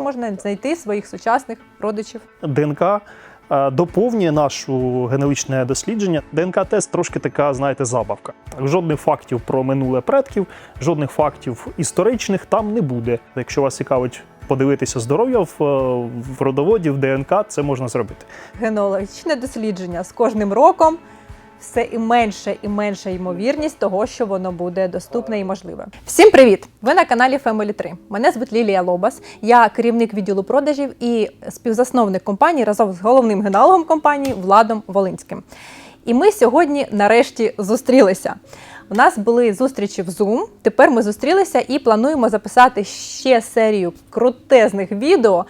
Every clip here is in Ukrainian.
можна знайти своїх сучасних родичів. ДНК е, доповнює нашу генетичне дослідження. ДНК-тест трошки така, знаєте, забавка. Так, жодних фактів про минуле предків, жодних фактів історичних там не буде. Якщо вас цікавить подивитися здоров'я в, е, в родоводі, в ДНК, це можна зробити. Генеалогічне дослідження з кожним роком все і менше і менша ймовірність того, що воно буде доступне і можливе. Всім привіт! Ви на каналі Family 3. Мене звуть Лілія Лобас. Я керівник відділу продажів і співзасновник компанії разом з головним генеалогом компанії Владом Волинським. І ми сьогодні нарешті зустрілися. У нас були зустрічі в Zoom. Тепер ми зустрілися і плануємо записати ще серію крутезних відео.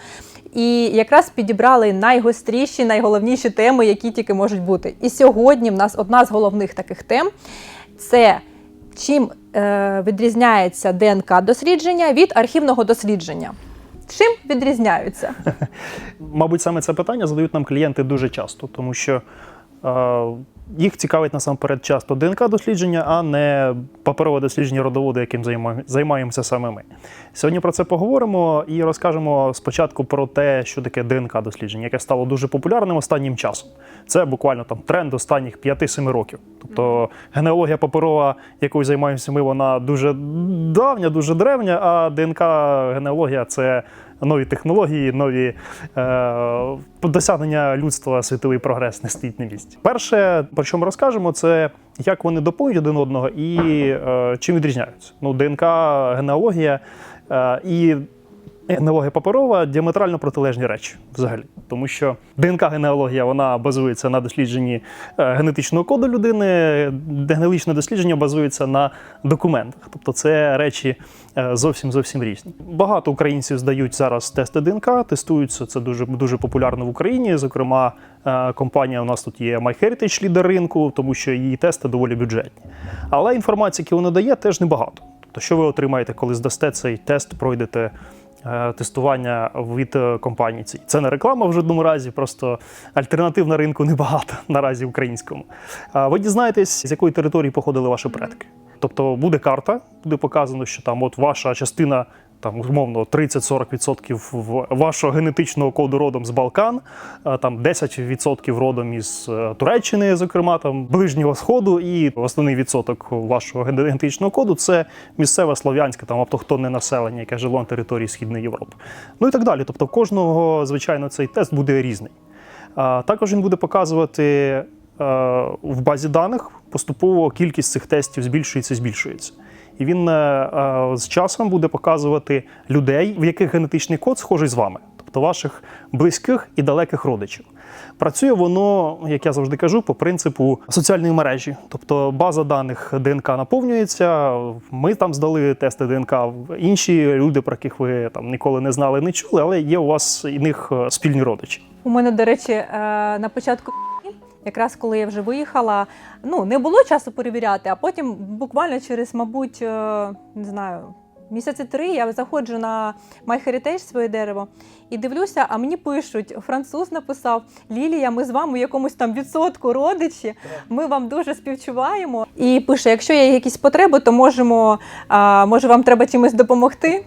І якраз підібрали найгостріші, найголовніші теми, які тільки можуть бути. І сьогодні в нас одна з головних таких тем це чим е, відрізняється ДНК дослідження від архівного дослідження. Чим відрізняються? Мабуть, саме це питання задають нам клієнти дуже часто, тому що їх цікавить насамперед часто ДНК-дослідження, а не паперове дослідження родоводу, яким займаємося саме ми. Сьогодні про це поговоримо і розкажемо спочатку про те, що таке ДНК-дослідження, яке стало дуже популярним останнім часом. Це буквально там тренд останніх 5-7 років. Тобто генеалогія паперова, якою займаємося ми, вона дуже давня, дуже древня, а ДНК-генеалогія це нові технології, нові е, досягнення людства, світовий прогрес не стоїть на місці. Перше, про що ми розкажемо, це як вони доповнюють один одного і е, чим відрізняються. Ну, ДНК, генеалогія е, і генеалогія паперова діаметрально протилежні речі взагалі. Тому що ДНК-генеалогія вона базується на дослідженні е, генетичного коду людини, генетичне дослідження базується на документах. Тобто це речі е, зовсім зовсім різні. Багато українців здають зараз тести ДНК, тестуються це дуже дуже популярно в Україні. Зокрема, е, компанія у нас тут є MyHeritage, лідер ринку, тому що її тести доволі бюджетні. Але інформації, яку вона дає, теж небагато. Тобто, що ви отримаєте, коли здасте цей тест, пройдете тестування від е, компанії. цій. Це не реклама в жодному разі, просто альтернатив на ринку небагато наразі українському. Ви дізнаєтесь, з якої території походили ваші предки. Тобто буде карта, буде показано, що там от ваша частина. Там умовно 30-40% вашого генетичного коду родом з Балкан, там 10% родом із е, Туреччини, зокрема там Ближнього Сходу, і основний відсоток вашого генетичного коду це місцеве слов'янське там автохтонне населення, яке жило на території Східної Європи. Ну і так далі. Тобто, кожного, звичайно, цей тест буде різний. Також він буде показувати е, в базі даних поступово кількість цих тестів збільшується, збільшується. І він е, е, з часом буде показувати людей, в яких генетичний код схожий з вами, тобто ваших близьких і далеких родичів. Працює воно, як я завжди кажу, по принципу соціальної мережі. Тобто база даних ДНК наповнюється. Ми там здали тести ДНК. Інші люди, про яких ви там ніколи не знали, не чули, але є у вас і них е, спільні родичі. У мене, до речі, на початку якраз коли я вже виїхала, ну не було часу перевіряти, а потім буквально через, мабуть, е, не знаю. Місяці три я заходжу на MyHeritage, своє дерево, і дивлюся, а мені пишуть, француз написав: Лілія, ми з вами в якомусь там відсотку родичі, ми вам дуже співчуваємо. І пише: якщо є якісь потреби, то можемо, а, може вам треба чимось допомогти.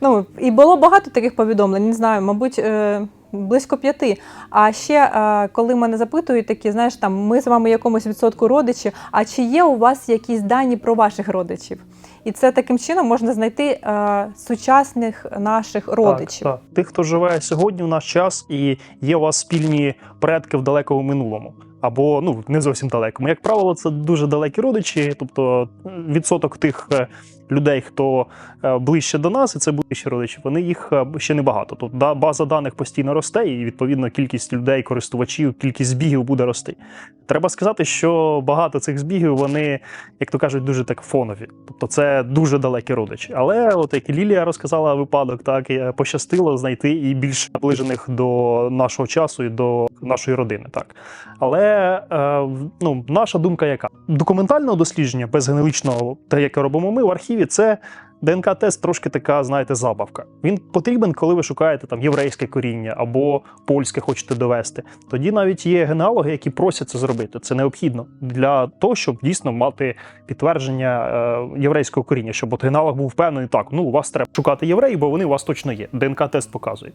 Ну, і було багато таких повідомлень, не знаю, мабуть, е, близько п'яти. А ще е, коли мене запитують такі, знаєш, там ми з вами якомусь відсотку родичі, а чи є у вас якісь дані про ваших родичів? І це таким чином можна знайти е, сучасних наших родичів. Так, так. Тих, хто живе сьогодні в наш час, і є у вас спільні предки в далекому минулому. Або ну не зовсім далекому. Як правило, це дуже далекі родичі, тобто відсоток тих е, людей, хто е, ближче до нас, і це ближчі родичі, вони їх е, ще небагато. Тобто база даних постійно росте, і відповідно кількість людей, користувачів, кількість збігів буде рости. Треба сказати, що багато цих збігів вони, як то кажуть, дуже так фонові. Тобто це дуже далекі родичі. Але, от як Лілія розказала випадок, так пощастило знайти і більш наближених до нашого часу і до нашої родини. Так. Але е, ну, наша думка яка? Документального дослідження без генетичного, те, яке робимо ми в архіві, це ДНК-тест трошки така, знаєте, забавка. Він потрібен, коли ви шукаєте там єврейське коріння або польське хочете довести. Тоді навіть є генеалоги, які просять це зробити. Це необхідно для того, щоб дійсно мати підтвердження е, єврейського коріння, щоб от генеалог був впевнений, так, ну у вас треба шукати євреїв, бо вони у вас точно є. ДНК-тест показує.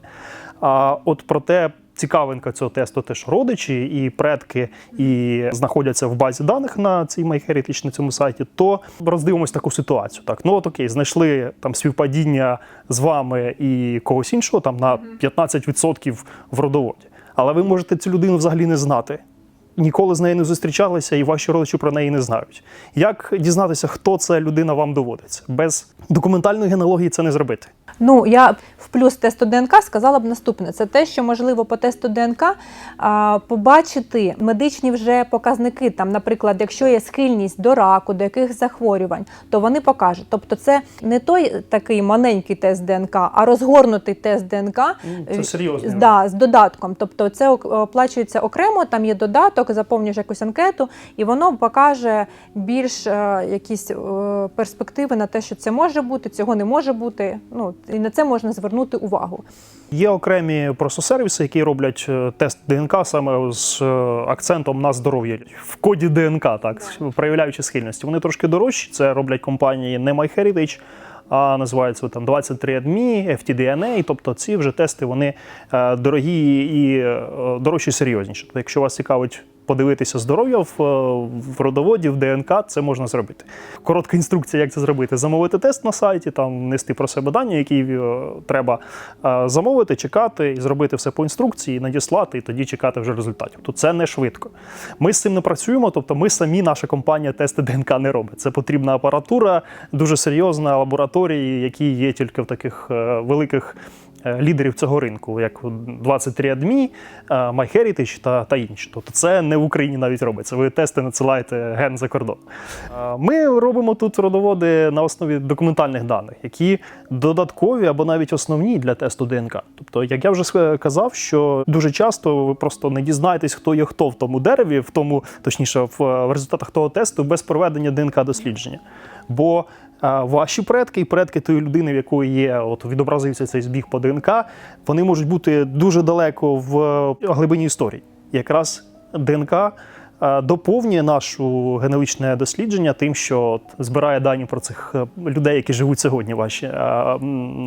А от проте. Цікавинка цього тесту теж родичі і предки, і знаходяться в базі даних на цій MyHeritage, на цьому сайті, то роздивимось таку ситуацію. Так, ну от окей, знайшли там співпадіння з вами і когось іншого там на 15% в родоводі. Але ви можете цю людину взагалі не знати. Ніколи з нею не зустрічалися, і ваші родичі про неї не знають. Як дізнатися, хто ця людина вам доводиться? Без документальної генеалогії це не зробити. Ну, я в плюс тесту ДНК сказала б наступне: це те, що можливо по тесту ДНК а, побачити медичні вже показники. Там, наприклад, якщо є схильність до раку, до яких захворювань, то вони покажуть. Тобто, це не той такий маленький тест ДНК, а розгорнутий тест ДНК. Це серйозно. Да, з додатком. Тобто це оплачується окремо, там є додаток, заповнюєш якусь анкету, і воно покаже більш е, якісь е, перспективи на те, що це може бути, цього не може бути. Ну і на це можна звернути увагу. Є окремі просто сервіси, які роблять е, тест ДНК саме з е, акцентом на здоров'я в коді ДНК, так проявляючи схильності. Вони трошки дорожчі. Це роблять компанії не MyHeritage, а називаються там 23andMe, FTDNA. Тобто ці вже тести вони е, дорогі і дорожчі, серйозніші. Тобто, якщо вас цікавить. Подивитися здоров'я в, е, в родоводі, в ДНК, це можна зробити. Коротка інструкція, як це зробити: замовити тест на сайті, там внести про себе дані, які е, треба е, замовити, чекати і зробити все по інструкції, надіслати, і тоді чекати вже результатів. То це не швидко. Ми з цим не працюємо, тобто ми самі, наша компанія, тести ДНК не робить. Це потрібна апаратура, дуже серйозна лабораторії, які є тільки в таких великих. Е, Лідерів цього ринку, як 23andMe, е, MyHeritage та, та інші. Тобто це не в Україні навіть робиться. Ви тести надсилаєте ген за кордон. Е, Ми робимо тут родоводи на основі документальних даних, які додаткові або навіть основні для тесту ДНК. Тобто, як я вже казав, що дуже часто ви просто не дізнаєтесь, хто є хто в тому дереві, в тому, точніше, в, результатах того тесту без проведення ДНК дослідження. Бо ваші предки і предки тої людини, в якої є, от відобразився цей збіг по ДНК, вони можуть бути дуже далеко в е, глибині історії. Якраз ДНК е, доповнює нашу генетичне дослідження тим, що от збирає дані про цих е, людей, які живуть сьогодні, ваші е,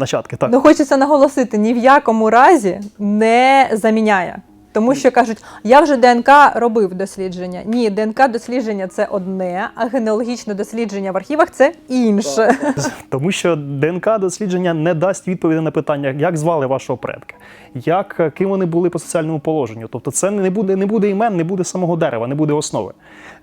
нащадки. Так. Ну хочеться наголосити, ні в якому разі не заміняє. Тому що кажуть, я вже ДНК робив дослідження. Ні, ДНК дослідження це одне, а генеалогічне дослідження в архівах це інше. Тому що ДНК дослідження не дасть відповіді на питання, як звали вашого предка, як ким вони були по соціальному положенню. Тобто, це не буде, не буде імен, не буде самого дерева, не буде основи.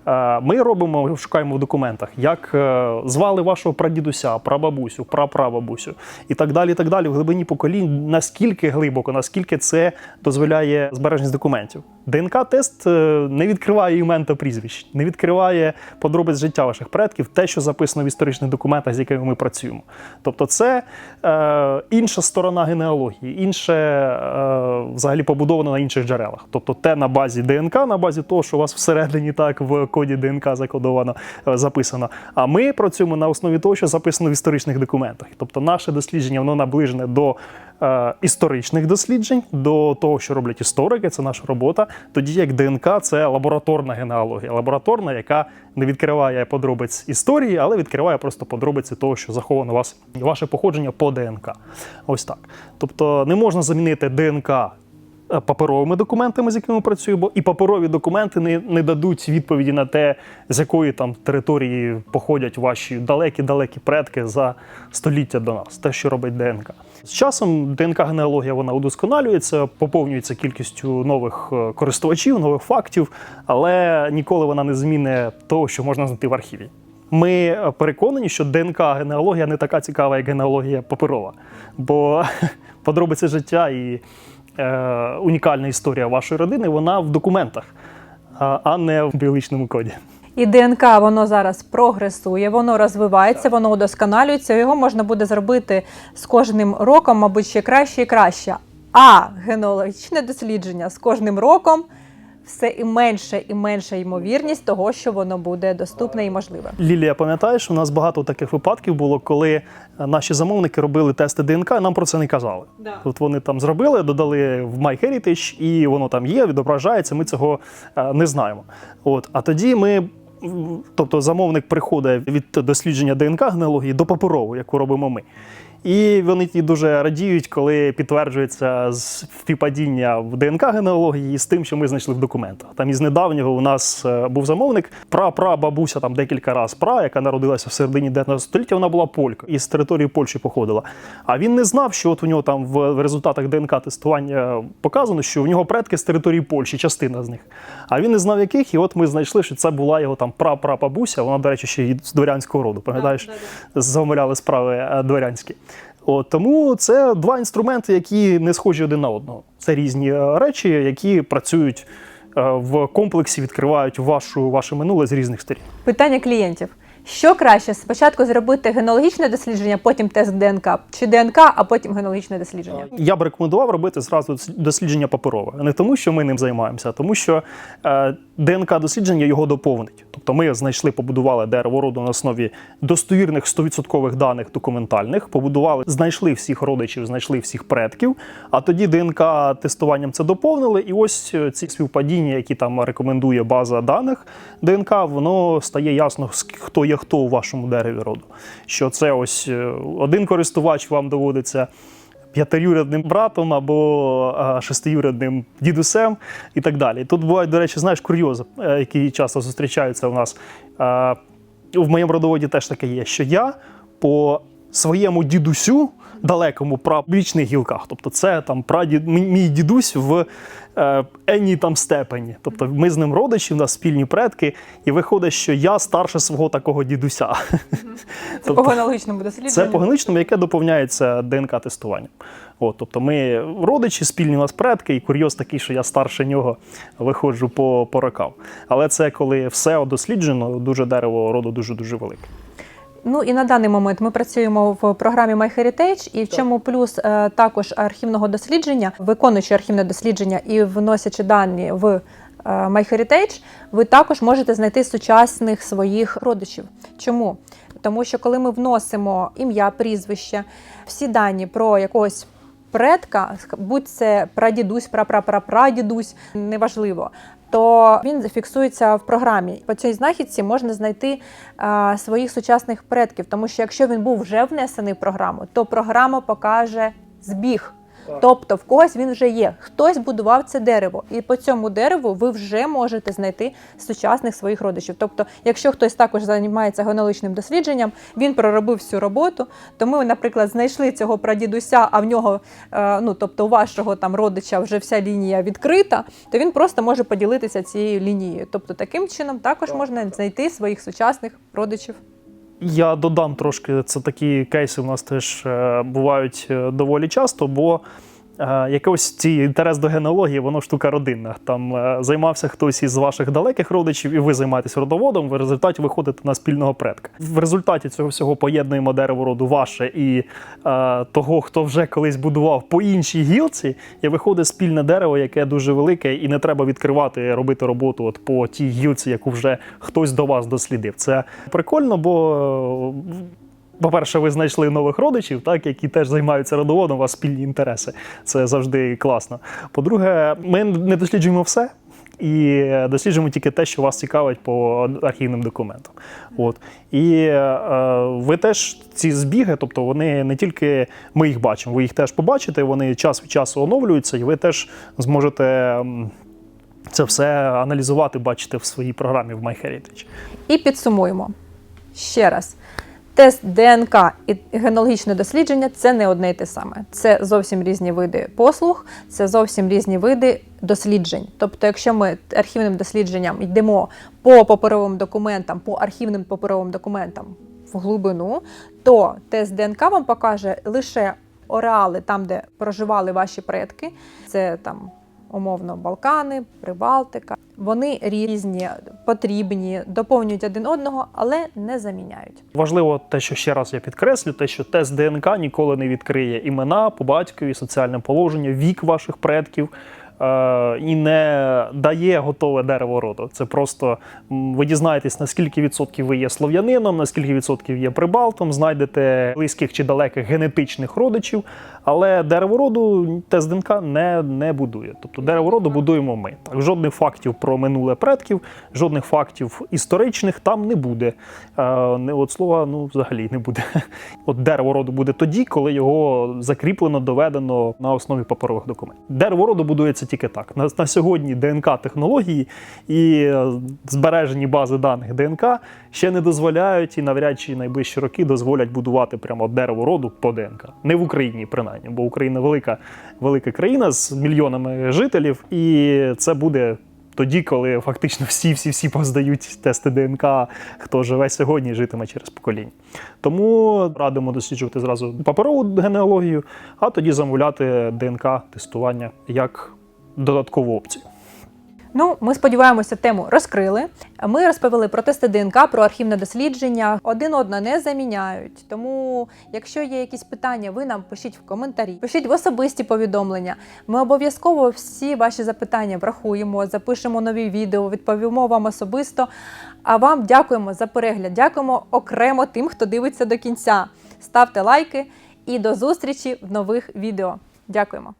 Е, Ми робимо, шукаємо в документах, як е, звали вашого прадідуся, прабабусю, прапрабабусю і так далі. І так далі в глибині поколінь, наскільки глибоко, наскільки це дозволяє збережність документів. ДНК-тест е, не відкриває імен та прізвищ, не відкриває подробиць життя ваших предків, те, що записано в історичних документах, з якими ми працюємо. Тобто, це е, інша сторона генеалогії, інше е, взагалі побудовано на інших джерелах. Тобто, те на базі ДНК, на базі того, що у вас всередині так в коді ДНК закодовано, е, записано. А ми працюємо на основі того, що записано в історичних документах. Тобто, наше дослідження воно наближене до історичних досліджень, до того, що роблять історики, це наша робота. Тоді як ДНК це лабораторна генеалогія, лабораторна, яка не відкриває подробиць історії, але відкриває просто подробиці того, що заховано вас ваше походження по ДНК. Ось так. Тобто не можна замінити ДНК. Е, Паперовими документами, з якими ми працюємо, і паперові документи не, не дадуть відповіді на те, з якої там території походять ваші далекі-далекі предки за століття до нас, те, що робить ДНК. З часом ДНК-генеалогія вона удосконалюється, поповнюється кількістю нових е, користувачів, нових фактів, але ніколи вона не зміни того, що можна знайти в архіві. Ми е, переконані, що ДНК-генеалогія не така цікава, як генеалогія паперова, бо подробиці життя і е, унікальна історія вашої родини вона в документах, а, а не в біологічному коді. І ДНК воно зараз прогресує, воно розвивається, воно удосконалюється. Його можна буде зробити з кожним роком, мабуть, ще краще і краще. А генологічне дослідження з кожним роком все і менше і менша ймовірність того, що воно буде доступне і можливе. Лілія, пам'ятаєш, у нас багато таких випадків було, коли наші замовники робили тести ДНК, і нам про це не казали. Да. От вони там зробили, додали в MyHeritage, і воно там є, відображається. Ми цього е, не знаємо. От, а тоді ми. Тобто замовник приходить від дослідження ДНК генеалогії до паперової, яку робимо ми. І вони ті дуже радіють, коли підтверджується співпадіння в ДНК генеалогії з тим, що ми знайшли в документах. Там із недавнього у нас е, був замовник, пра-пра-бабуся там декілька разів пра, яка народилася в середині 19 століття, вона була полька і з території Польщі походила. А він не знав, що от у нього там в результатах ДНК тестування показано, що у нього предки з території Польщі, частина з них. А він не знав яких, і от ми знайшли, що це була його там пра-пра-бабуся, вона, до речі, ще й з дворянського роду. Пам'ятаєш? замовляли справи е, дворянські. От, тому це два інструменти, які не схожі один на одного. Це різні е, речі, які працюють е, в комплексі, відкривають вашу, ваше минуле з різних сторін. Питання клієнтів. Що краще спочатку зробити генеалогічне дослідження, потім тест ДНК, чи ДНК, а потім генеалогічне дослідження? Я б рекомендував робити зразу дослідження паперове. Не тому, що ми ним займаємося, а тому, що е, ДНК дослідження його доповнить. Тобто ми знайшли, побудували дерево роду на основі достовірних 100% даних документальних, побудували, знайшли всіх родичів, знайшли всіх предків. А тоді ДНК тестуванням це доповнили. І ось е, ці співпадіння, які там рекомендує база даних ДНК, воно стає ясно, хто є хто у вашому дереві роду. Що це ось е, один користувач вам доводиться П'ятирюрядним братом або шестиюрядним дідусем і так далі. Тут бувають, до речі, знаєш, курйози, е, які часто зустрічаються у нас. Е, В моєму родоводі теж таке є, що я по своєму дідусю далекому прабічних гілках. Тобто, це там прадід, мій дідусь в е, енній там степені. Тобто, ми з ним родичі, у нас спільні предки, і виходить, що я старше свого такого дідуся. Це по генеалогічному дослідженню. Це по яке доповняється ДНК-тестуванням. От, тобто ми родичі, спільні у нас предки, і курйоз такий, що я старше нього виходжу по, по рокам. Але це коли все досліджено, дуже дерево роду дуже-дуже велике. Ну і на даний момент ми працюємо в програмі MyHeritage, і в чому плюс е, також архівного дослідження, виконуючи архівне дослідження і вносячи дані в е, MyHeritage, ви також можете знайти сучасних своїх родичів. Чому? Тому що коли ми вносимо ім'я, прізвище, всі дані про якогось предка, будь це прадідусь, прапрапрапрадідусь, неважливо. То він зафіксується в програмі. По цій знахідці можна знайти а, своїх сучасних предків, тому що якщо він був вже внесений в програму, то програма покаже збіг. Тобто в когось він вже є. Хтось будував це дерево, і по цьому дереву ви вже можете знайти сучасних своїх родичів. Тобто, якщо хтось також займається генеалогічним дослідженням, він проробив всю роботу, то ми, наприклад, знайшли цього прадідуся, а в нього, е, ну тобто у вашого там родича вже вся лінія відкрита, то він просто може поділитися цією лінією. Тобто, таким чином також можна знайти своїх сучасних родичів. Я додам трошки, це такі кейси у нас теж е, бувають е, доволі часто, бо якось цей інтерес до генеалогії, воно штука родинна. Там е, займався хтось із ваших далеких родичів, і ви займаєтесь родоводом. В результаті виходите на спільного предка. В результаті цього всього поєднуємо дерево роду ваше і е, того, хто вже колись будував по іншій гілці, і виходить спільне дерево, яке дуже велике, і не треба відкривати, робити роботу от по тій гілці, яку вже хтось до вас дослідив. Це прикольно, бо. По-перше, ви знайшли нових родичів, так, які теж займаються родоводом, у вас спільні інтереси. Це завжди класно. По-друге, ми не досліджуємо все. І досліджуємо тільки те, що вас цікавить по архівним документам. От. І е, ви теж ці збіги, тобто вони не тільки ми їх бачимо, ви їх теж побачите, вони час від часу оновлюються, і ви теж зможете це все аналізувати, бачити в своїй програмі в MyHeritage. І підсумуємо ще раз. Тест ДНК і генеалогічне дослідження це не одне й те саме. Це зовсім різні види послуг, це зовсім різні види досліджень. Тобто, якщо ми архівним дослідженням йдемо по паперовим документам, по архівним паперовим документам в глибину, то тест ДНК вам покаже лише ореали там, де проживали ваші предки. Це там умовно Балкани, Прибалтика. Вони різні, потрібні, доповнюють один одного, але не заміняють. Важливо те, що ще раз я підкреслю, те, що тест ДНК ніколи не відкриє імена по батькові, соціальне положення, вік ваших предків. Е, і не дає готове дерево роду. Це просто ви дізнаєтесь, наскільки відсотків ви є слов'янином, наскільки відсотків є прибалтом, знайдете близьких чи далеких генетичних родичів, але дерево роду тест ДНК не, не будує. Тобто дерево роду будуємо ми. Так, жодних фактів про минуле предків, жодних фактів історичних там не буде. Е, не, от слова, ну взагалі не буде. От дерево роду буде тоді, коли його закріплено, доведено на основі паперових документів. Дерево роду будується тільки так. На, на сьогодні ДНК технології і е, збережені бази даних ДНК ще не дозволяють і навряд чи найближчі роки дозволять будувати прямо дерево роду по ДНК. Не в Україні, принаймні, бо Україна велика, велика країна з мільйонами жителів, і це буде тоді, коли фактично всі, всі, всі поздають тести ДНК, хто живе сьогодні житиме через покоління. Тому радимо досліджувати зразу паперову генеалогію, а тоді замовляти ДНК-тестування як додаткову опцію. Ну, ми сподіваємося, тему розкрили. Ми розповіли про тести ДНК, про архівне дослідження. Один одного не заміняють. Тому, якщо є якісь питання, ви нам пишіть в коментарі, пишіть в особисті повідомлення. Ми обов'язково всі ваші запитання врахуємо, запишемо нові відео, відповімо вам особисто. А вам дякуємо за перегляд. Дякуємо окремо тим, хто дивиться до кінця. Ставте лайки і до зустрічі в нових відео. Дякуємо.